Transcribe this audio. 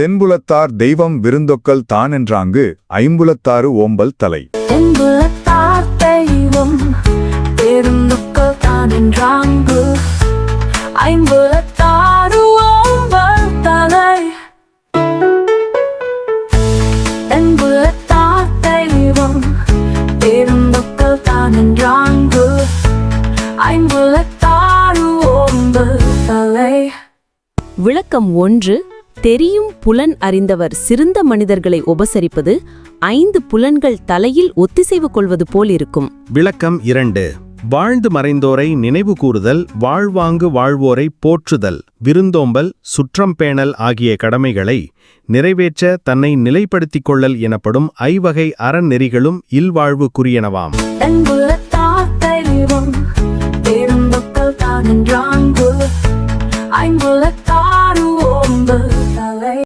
தென்புலத்தார் தெய்வம் விருந்தொக்கல் தானென்றாங்கு ஐம்புலத்தாறு ஓம்பல் தலை. தென்புலத்தார் தெய்வம் பெருந்துக்கள் தான் என்றாங்கு ஐம்புலத்தாறு ஓம்பல் தலை. தென்புலத்தார் தெய்வம் பெருந்துக்கள் தான் என்றாங்கு ஐம்புலத்தாறு ஓம்பல் தலை. விளக்கம் ஒன்று தெரியும் புலன் அறிந்தவர் சிறந்த மனிதர்களை உபசரிப்பது ஐந்து புலன்கள் தலையில் ஒத்திசைவு கொள்வது போல் இருக்கும். விளக்கம் இரண்டு. வாழ்ந்து மறைந்தோரை நினைவு கூறுதல் வாழ்வாங்கு வாழ்வோரை போற்றுதல் விருந்தோம்பல் சுற்றம் பேணல் ஆகிய கடமைகளை நிறைவேற்ற தன்னை நிலைப்படுத்திக் கொள்ளல் எனப்படும் ஐவகை அறநெறிகளும் இல்வாழ்வுக்குரியனவாம். தென்புலத்தார் தெய்வம்